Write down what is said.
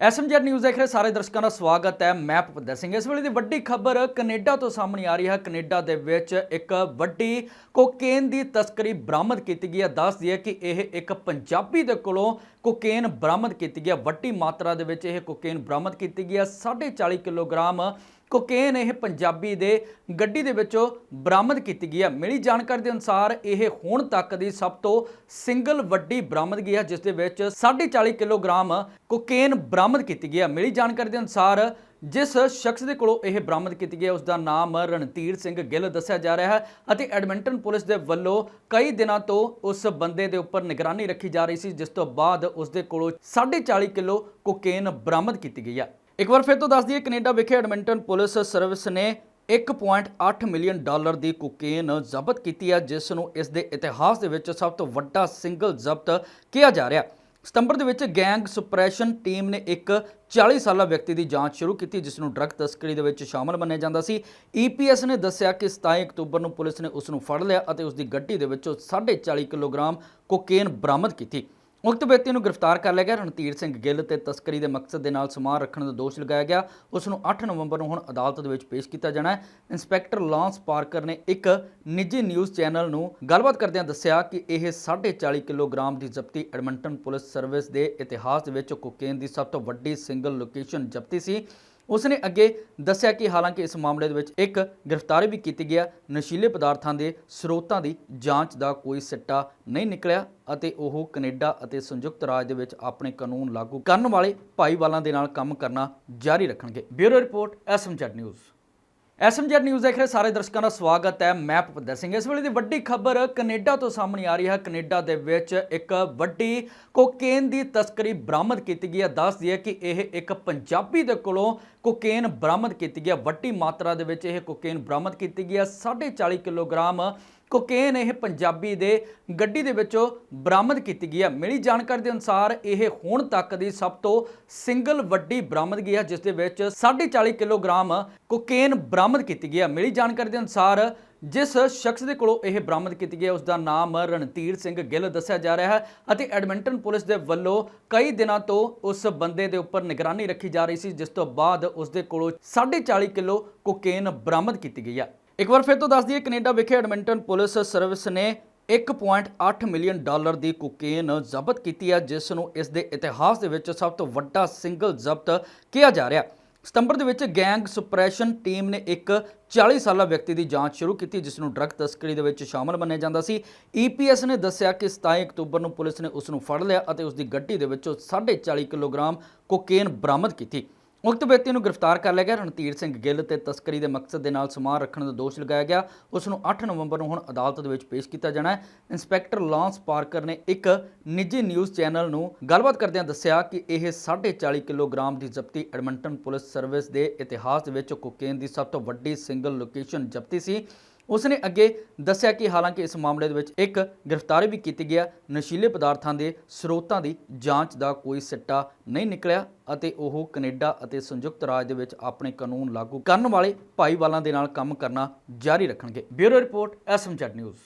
SMZ news ਦੇਖ ਰਹੇ ਸਾਰੇ ਦਰਸ਼ਕਾਂ ਦਾ ਸਵਾਗਤ ਹੈ। ਮੈਂ ਭੁਪਿੰਦਰ ਸਿੰਘ। ਇਸ ਵੇਲੇ ਦੀ ਵੱਡੀ ਖਬਰ ਕੈਨੇਡਾ ਤੋਂ ਸਾਹਮਣੇ ਆ ਰਹੀ ਹੈ। ਕੈਨੇਡਾ ਦੇ ਵਿੱਚ ਇੱਕ ਵੱਡੀ ਕੋਕੇਨ ਦੀ ਤਸਕਰੀ ਬਰਾਮਦ ਕੀਤੀ ਗਈ ਹੈ। ਦੱਸ ਦਈਏ ਕਿ ਇਹ ਇੱਕ ਪੰਜਾਬੀ ਦੇ ਕੋਲੋਂ ਕੋਕੇਨ ਬਰਾਮਦ ਕੀਤੀ ਗਈ ਹੈ। ਵੱਡੀ ਮਾਤਰਾ ਦੇ ਵਿੱਚ ਇਹ ਕੋਕੇਨ ਬਰਾਮਦ ਕੀਤੀ ਗਈ ਹੈ। 40.5 ਕਿਲੋਗ੍ਰਾਮ ਕੋਕੇਨ ਇਹ ਪੰਜਾਬੀ ਦੇ ਗੱਡੀ ਦੇ ਵਿੱਚੋਂ ਬਰਾਮਦ ਕੀਤੀ ਗਈ ਹੈ। ਮਿਲੀ ਜਾਣਕਾਰੀ ਦੇ ਅਨੁਸਾਰ ਇਹ ਹੁਣ ਤੱਕ ਦੀ ਸਭ ਤੋਂ ਸਿੰਗਲ ਵੱਡੀ ਬਰਾਮਦਗੀ ਹੈ, ਜਿਸ ਦੇ ਵਿੱਚ 40.5 ਕਿਲੋਗ੍ਰਾਮ ਕੋਕੇਨ ਬਰਾਮਦ ਕੀਤੀ ਗਈ ਹੈ। ਮਿਲੀ ਜਾਣਕਾਰੀ ਦੇ ਅਨੁਸਾਰ ਜਿਸ ਸ਼ਖਸ ਦੇ ਕੋਲੋਂ ਇਹ ਬਰਾਮਦ ਕੀਤੀ ਗਈ ਹੈ, ਉਸ ਦਾ ਨਾਮ ਰਣਧੀਰ ਸਿੰਘ ਗਿੱਲ ਦੱਸਿਆ ਜਾ ਰਿਹਾ ਹੈ ਅਤੇ ਐਡਮਿੰਟਨ ਪੁਲਿਸ ਦੇ ਵੱਲੋਂ ਕਈ ਦਿਨਾਂ ਤੋਂ ਉਸ ਬੰਦੇ ਦੇ ਉੱਪਰ ਨਿਗਰਾਨੀ ਰੱਖੀ ਜਾ ਰਹੀ ਸੀ, ਜਿਸ ਤੋਂ ਬਾਅਦ ਉਸ ਦੇ ਕੋਲੋਂ 40.5 ਕਿਲੋ ਕੋਕੇਨ ਬਰਾਮਦ ਕੀਤੀ ਗਈ ਹੈ। ਇੱਕ ਵਾਰ ਫਿਰ ਤੋਂ ਦੱਸ ਦਈਏ, ਕੈਨੇਡਾ ਵਿਖੇ ਐਡਮਿੰਟਨ ਪੁਲਿਸ ਸਰਵਿਸ ਨੇ 1.8 ਮਿਲੀਅਨ ਡਾਲਰ ਦੀ ਕੋਕੇਨ ਜ਼ਬਤ ਕੀਤੀ ਹੈ, ਜਿਸ ਨੂੰ ਇਸ ਦੇ ਇਤਿਹਾਸ ਦੇ ਵਿੱਚ ਸਭ ਤੋਂ ਵੱਡਾ ਸਿੰਗਲ ਜ਼ਬਤ ਕਿਹਾ ਜਾ ਰਿਹਾ ਸਤੰਬਰ ਦੇ ਵਿੱਚ ਗੈਂਗ ਸੁਪਰੈਸ਼ਨ ਟੀਮ ਨੇ ਇੱਕ 40 ਸਾਲਾ ਵਿਅਕਤੀ ਦੀ ਜਾਂਚ ਸ਼ੁਰੂ ਕੀਤੀ, ਜਿਸ ਨੂੰ ਡਰੱਗ ਤਸਕਰੀ ਦੇ ਵਿੱਚ ਸ਼ਾਮਲ ਮੰਨਿਆ ਜਾਂਦਾ ਸੀ। ਈਪੀਐਸ ਨੇ ਦੱਸਿਆ ਕਿ 27 ਅਕਤੂਬਰ ਨੂੰ ਪੁਲਿਸ ਨੇ ਉਸ ਨੂੰ ਫੜ ਲਿਆ ਅਤੇ ਉਸ ਦੀ ਗੱਡੀ ਦੇ ਵਿੱਚੋਂ 40.5 ਕਿਲੋਗ੍ਰਾਮ ਕੋਕੇਨ ਬਰਾਮਦ ਕੀਤੀ। ਉਕਤ ਵਿਅਕਤੀ ਨੂੰ ਗ੍ਰਿਫਤਾਰ ਕਰ ਲਿਆ ਗਿਆ। ਰਣਧੀਰ ਸਿੰਘ ਗਿੱਲ ਤੇ ਤਸਕਰੀ ਦੇ ਮਕਸਦ ਦੇ ਨਾਲ ਸਮਾਨ ਰੱਖਣ ਦਾ ਦੋਸ਼ ਲਗਾਇਆ ਗਿਆ। ਉਸ ਨੂੰ 8 ਨਵੰਬਰ ਨੂੰ ਹੁਣ ਅਦਾਲਤ ਦੇ ਵਿੱਚ ਪੇਸ਼ ਕੀਤਾ ਜਾਣਾ ਹੈ। ਇੰਸਪੈਕਟਰ ਲਾਂਸ ਪਾਰਕਰ ਨੇ ਇੱਕ ਨਿੱਜੀ ਨਿਊਜ਼ ਚੈਨਲ ਨੂੰ ਗੱਲਬਾਤ ਕਰਦਿਆਂ ਦੱਸਿਆ ਕਿ ਇਹ 40.5 ਕਿਲੋਗ੍ਰਾਮ ਦੀ ਜ਼ਬਤੀ ਐਡਮਿੰਟਨ ਪੁਲਿਸ ਸਰਵਿਸ ਦੇ ਇਤਿਹਾਸ ਦੇ ਵਿੱਚ ਕੋਕੇਨ ਦੀ ਸਭ ਤੋਂ ਵੱਡੀ ਸਿੰਗਲ ਲੋਕੇਸ਼ਨ ਜ਼ਬਤੀ ਸੀ। ਉਸ ਨੇ ਅੱਗੇ ਦੱਸਿਆ ਕਿ ਹਾਲਾਂਕਿ ਇਸ ਮਾਮਲੇ ਦੇ ਵਿੱਚ ਇੱਕ ਗ੍ਰਿਫਤਾਰੀ ਵੀ ਕੀਤੀ ਗਿਆ ਨਸ਼ੀਲੇ ਪਦਾਰਥਾਂ ਦੇ ਸਰੋਤਾਂ ਦੀ ਜਾਂਚ ਦਾ ਕੋਈ ਸਿੱਟਾ ਨਹੀਂ ਨਿਕਲਿਆ ਅਤੇ ਉਹ ਕੈਨੇਡਾ ਅਤੇ ਸੰਯੁਕਤ ਰਾਜ ਦੇ ਵਿੱਚ ਆਪਣੇ ਕਾਨੂੰਨ ਲਾਗੂ ਕਰਨ ਵਾਲੇ ਭਾਈਵਾਲਾਂ ਦੇ ਨਾਲ ਕੰਮ ਕਰਨਾ ਜਾਰੀ ਰੱਖਣਗੇ। Bureau report, SMZ news. SMZ news ਦੇਖ ਰਹੇ ਸਾਰੇ ਦਰਸ਼ਕਾਂ ਦਾ ਸਵਾਗਤ ਹੈ। ਮੈਂ ਭੁਪਿੰਦਰ ਸਿੰਘ। ਇਸ ਵੇਲੇ ਦੀ ਵੱਡੀ ਖਬਰ ਕੈਨੇਡਾ ਤੋਂ ਸਾਹਮਣੇ ਆ ਰਹੀ ਹੈ। ਕੈਨੇਡਾ ਦੇ ਵਿੱਚ ਇੱਕ ਵੱਡੀ ਕੋਕੇਨ ਦੀ ਤਸਕਰੀ ਬਰਾਮਦ ਕੀਤੀ ਗਈ ਹੈ। ਦੱਸ ਦਈਏ ਕਿ ਇਹ ਇੱਕ ਪੰਜਾਬੀ ਦੇ ਕੋਲੋਂ ਕੋਕੇਨ ਬਰਾਮਦ ਕੀਤੀ ਗਈ ਹੈ। ਵੱਡੀ ਮਾਤਰਾ ਦੇ ਵਿੱਚ ਇਹ ਕੋਕੇਨ ਬਰਾਮਦ ਕੀਤੀ ਗਈ ਹੈ। 40.5 ਕਿਲੋਗ੍ਰਾਮ ਕੋਕੇਨ ਇਹ ਪੰਜਾਬੀ ਦੇ ਗੱਡੀ ਦੇ ਵਿੱਚੋਂ ਬਰਾਮਦ ਕੀਤੀ ਗਈ ਹੈ। ਮਿਲੀ ਜਾਣਕਾਰੀ ਦੇ ਅਨੁਸਾਰ ਇਹ ਹੁਣ ਤੱਕ ਦੀ ਸਭ ਤੋਂ ਸਿੰਗਲ ਵੱਡੀ ਬਰਾਮਦਗੀ ਹੈ, ਜਿਸ ਦੇ ਵਿੱਚ 40.5 ਕਿਲੋਗ੍ਰਾਮ ਕੋਕੇਨ ਬਰਾਮਦ ਕੀਤੀ ਗਈ ਹੈ। ਮਿਲੀ ਜਾਣਕਾਰੀ ਦੇ ਅਨੁਸਾਰ ਜਿਸ ਸ਼ਖਸ ਦੇ ਕੋਲੋਂ ਇਹ ਬਰਾਮਦ ਕੀਤੀ ਗਈ ਹੈ, ਉਸ ਦਾ ਨਾਮ ਰਣਧੀਰ ਸਿੰਘ ਗਿੱਲ ਦੱਸਿਆ ਜਾ ਰਿਹਾ ਹੈ ਅਤੇ ਐਡਮਿੰਟਨ ਪੁਲਿਸ ਦੇ ਵੱਲੋਂ ਕਈ ਦਿਨਾਂ ਤੋਂ ਉਸ ਬੰਦੇ ਦੇ ਉੱਪਰ ਨਿਗਰਾਨੀ ਰੱਖੀ ਜਾ ਰਹੀ ਸੀ, ਜਿਸ ਤੋਂ ਬਾਅਦ ਉਸ ਦੇ ਕੋਲੋਂ 40.5 ਕਿਲੋ ਕੋਕੇਨ ਬਰਾਮਦ ਕੀਤੀ ਗਈ ਹੈ। ਇੱਕ ਵਾਰ ਫਿਰ ਤੋਂ ਦੱਸ ਦਈਏ, ਕੈਨੇਡਾ ਵਿਖੇ ਐਡਮਿੰਟਨ ਪੁਲਿਸ ਸਰਵਿਸ ਨੇ 1.8 ਮਿਲੀਅਨ ਡਾਲਰ ਦੀ ਕੋਕੇਨ ਜ਼ਬਤ ਕੀਤੀ ਹੈ, ਜਿਸ ਨੂੰ ਇਸ ਦੇ ਇਤਿਹਾਸ ਦੇ ਵਿੱਚ ਸਭ ਤੋਂ ਵੱਡਾ ਸਿੰਗਲ ਜ਼ਬਤ ਕਿਹਾ ਜਾ ਰਿਹਾ ਸਤੰਬਰ ਦੇ ਵਿੱਚ ਗੈਂਗ ਸੁਪਰੈਸ਼ਨ ਟੀਮ ਨੇ ਇੱਕ 40 ਸਾਲਾ ਵਿਅਕਤੀ ਦੀ ਜਾਂਚ ਸ਼ੁਰੂ ਕੀਤੀ, ਜਿਸ ਨੂੰ ਡਰੱਗ ਤਸਕਰੀ ਦੇ ਵਿੱਚ ਸ਼ਾਮਲ ਮੰਨਿਆ ਜਾਂਦਾ ਸੀ। ਈਪੀਐਸ ਨੇ ਦੱਸਿਆ ਕਿ 27 ਅਕਤੂਬਰ ਨੂੰ ਪੁਲਿਸ ਨੇ ਉਸ ਨੂੰ ਫੜ ਲਿਆ ਅਤੇ ਉਸ ਦੀ ਗੱਡੀ ਦੇ ਵਿੱਚੋਂ 40.5 ਕਿਲੋਗ੍ਰਾਮ ਕੋਕੇਨ ਬਰਾਮਦ ਕੀਤੀ। ਉਕਤ ਵਿਅਕਤੀ ਨੂੰ ਗ੍ਰਿਫਤਾਰ ਕਰ ਲਿਆ ਗਿਆ। ਰਣਧੀਰ ਸਿੰਘ ਗਿੱਲ ਤੇ ਤਸਕਰੀ ਦੇ ਮਕਸਦ ਦੇ ਨਾਲ ਸਮਾਨ ਰੱਖਣ ਦਾ ਦੋਸ਼ ਲਗਾਇਆ ਗਿਆ। ਉਸ ਨੂੰ 8 ਨਵੰਬਰ ਨੂੰ ਹੁਣ ਅਦਾਲਤ ਦੇ ਵਿੱਚ ਪੇਸ਼ ਕੀਤਾ ਜਾਣਾ ਹੈ। ਇੰਸਪੈਕਟਰ ਲਾਂਸ ਪਾਰਕਰ ਨੇ ਇੱਕ ਨਿੱਜੀ ਨਿਊਜ਼ ਚੈਨਲ ਨੂੰ ਗੱਲਬਾਤ ਕਰਦਿਆਂ ਦੱਸਿਆ ਕਿ ਇਹ 40.5 ਕਿਲੋਗ੍ਰਾਮ ਦੀ ਜ਼ਬਤੀ ਐਡਮਿੰਟਨ ਪੁਲਿਸ ਸਰਵਿਸ ਦੇ ਇਤਿਹਾਸ ਦੇ ਵਿੱਚ ਕੋਕੇਨ ਦੀ ਸਭ ਤੋਂ ਵੱਡੀ ਸਿੰਗਲ ਲੋਕੇਸ਼ਨ ਜ਼ਬਤੀ ਸੀ। ਉਸ ਨੇ ਅੱਗੇ ਦੱਸਿਆ ਕਿ ਹਾਲਾਂਕਿ ਇਸ ਮਾਮਲੇ ਦੇ ਵਿੱਚ ਇੱਕ ਗ੍ਰਿਫਤਾਰੀ ਵੀ ਕੀਤੀ ਗਿਆ ਨਸ਼ੀਲੇ ਪਦਾਰਥਾਂ ਦੇ ਸਰੋਤਾਂ ਦੀ ਜਾਂਚ ਦਾ ਕੋਈ ਸਿੱਟਾ ਨਹੀਂ ਨਿਕਲਿਆ ਅਤੇ ਉਹ ਕੈਨੇਡਾ ਅਤੇ ਸੰਯੁਕਤ ਰਾਜ ਦੇ ਵਿੱਚ ਆਪਣੇ ਕਾਨੂੰਨ ਲਾਗੂ ਕਰਨ ਵਾਲੇ ਭਾਈਵਾਲਾਂ ਦੇ ਨਾਲ ਕੰਮ ਕਰਨਾ ਜਾਰੀ ਰੱਖਣਗੇ। Bureau report, SMZ news.